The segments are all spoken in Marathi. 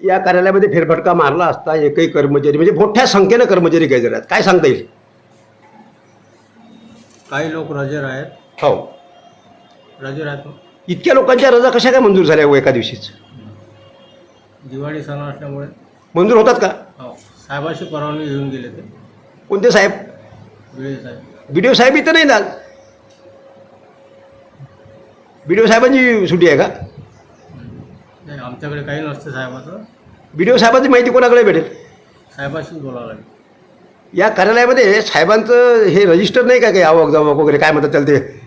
या कार्यालयामध्ये फेरफटका मारला असता एकही कर्मचारी म्हणजे मोठ्या संख्येनं कर्मचारी गैरहजर आहेत. काय सांगता येईल? काही लोक रजेर आहेत. हो. रजेर आहेत. इतक्या लोकांच्या रजा कशा काय मंजूर झाल्या हो एका दिवशीच? दिवाळी सण असल्यामुळे. मंजूर होतात का? हो. साहेबाशी परवानगी घेऊन गेले ते. कोणते साहेब? बिळे साहेब. बी साहेब इथं नाही ना बी साहेबांची सुटी आहे का? आमच्याकडे काही नसते साहेबाचं. बी डी ओ साहेबांची माहिती कोणाकडे भेटेल? साहेबाशीच बोलावं लागेल. या कार्यालयामध्ये साहेबांचं हे रजिस्टर नाही का काही आवक जावक वगैरे काय म्हणतात त्याला ते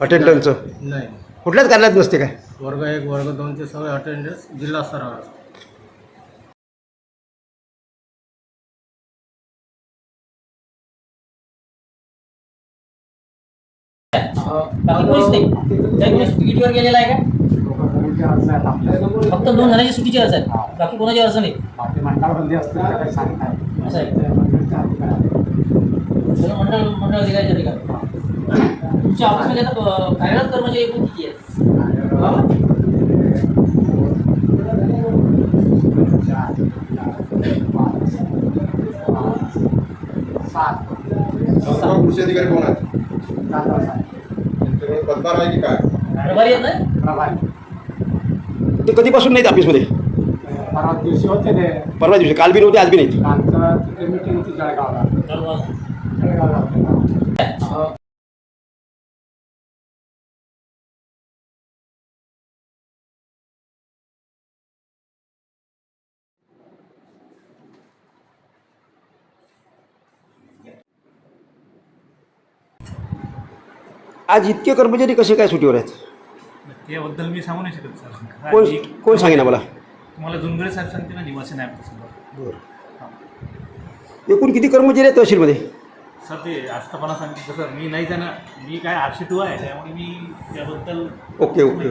अटेंडन्सचं नाही. कुठल्याच कार्यालयात नसते काय? वर्ग एक वर्ग दोनचे सगळे अटेंडन्स जिल्हा स्तरावर असतात. नाही काही कोणी आहे फक्त दोन जणांची सुटीची अर्ज आहे बाकी कोणाची अर्ज नाही. असं आहे. सर्व मंडळ मंडळ अधिकाऱ्याच्या ठिकाणी तुमच्या ऑफिसमध्ये आता कार्यरत कर्मचारी एकूण किती शासनावर कृषी अधिकारी कोण आहेत? पदभार आहे की काय? प्रभारी आहेत ना? ते कधीपासून नाहीत ऑफिसमध्ये परवा दिवशी होते ते. परवा दिवशी. काल बी नव्हते आज बी नाही कालचं तिथे मीटिंग होती जळगावला. जळगावला होते. आज इतके कर्मचारी कसे काय सुटीवर आहेत? त्याबद्दल मी सांगू नाही शकत सर. कोण मी- कोण सांगेना मला तुम्हाला जुनगडे साहेब सांगते ना निवासी नायब तहसीलदार एकूण किती कर्मचारी आहेत तहसीलमध्ये? सर ते आस्थापना सांगितलं सर. मी नाही जाणार. मी काय आरशी टू आहे त्यामुळे मी त्याबद्दल ओके ओके.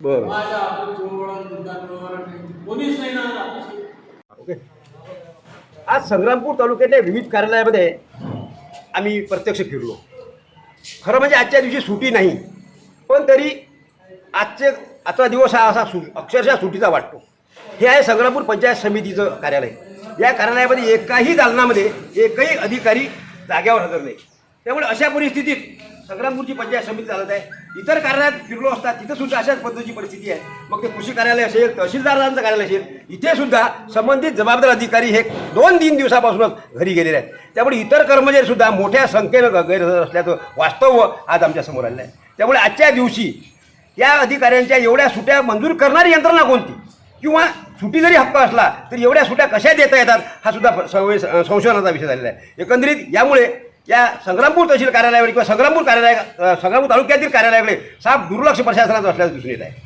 बरं. ओके. आज संग्रामपूर तालुक्यातल्या विविध कार्यालयामध्ये आम्ही प्रत्यक्ष फिरलो. खरं म्हणजे आजच्या दिवशी सुटी नाही पण तरी आजचे आजचा दिवस हा असा सु अक्षरशः सुटीचा वाटतो. हे आहे संग्रामपूर पंचायत समितीचं कार्यालय. या कार्यालयामध्ये एकाही दालनामध्ये एकही अधिकारी जाग्यावर हजर नाही. त्यामुळे अशा परिस्थितीत संग्रामपूरची पंचायत समिती चालत आहे. इतर कार्यालयात फिरलो असता तिथं सुद्धा अशाच पद्धतीची परिस्थिती आहे. मग ते कृषी कार्यालय असेल तहसीलदारांचं कार्यालय असेल इथे सुद्धा संबंधित जबाबदार अधिकारी हे दोन तीन दिवसापासूनच घरी गेलेले आहेत. त्यामुळे इतर कर्मचारी सुद्धा मोठ्या संख्येनं गैरहजर असल्याचं वास्तव आज आमच्यासमोर आलेलं आहे. त्यामुळे आजच्या दिवशी या अधिकाऱ्यांच्या एवढ्या सुट्या मंजूर करणारी यंत्रणा कोणती? किंवा सुटी जरी हक्क असला तरी एवढ्या सुट्या कशा देता येतात हा सुद्धा संवे संशोधनाचा विषय झालेला आहे. एकंदरीत यामुळे या संग्रामपूर तहसील कार्यालयावर किंवा संग्रामपूर कार्यालय संग्रामपूर तालुक्यातील कार्यालयाकडे साफ दुर्लक्ष प्रशासनाचं असल्याचं दिसून येत आहे.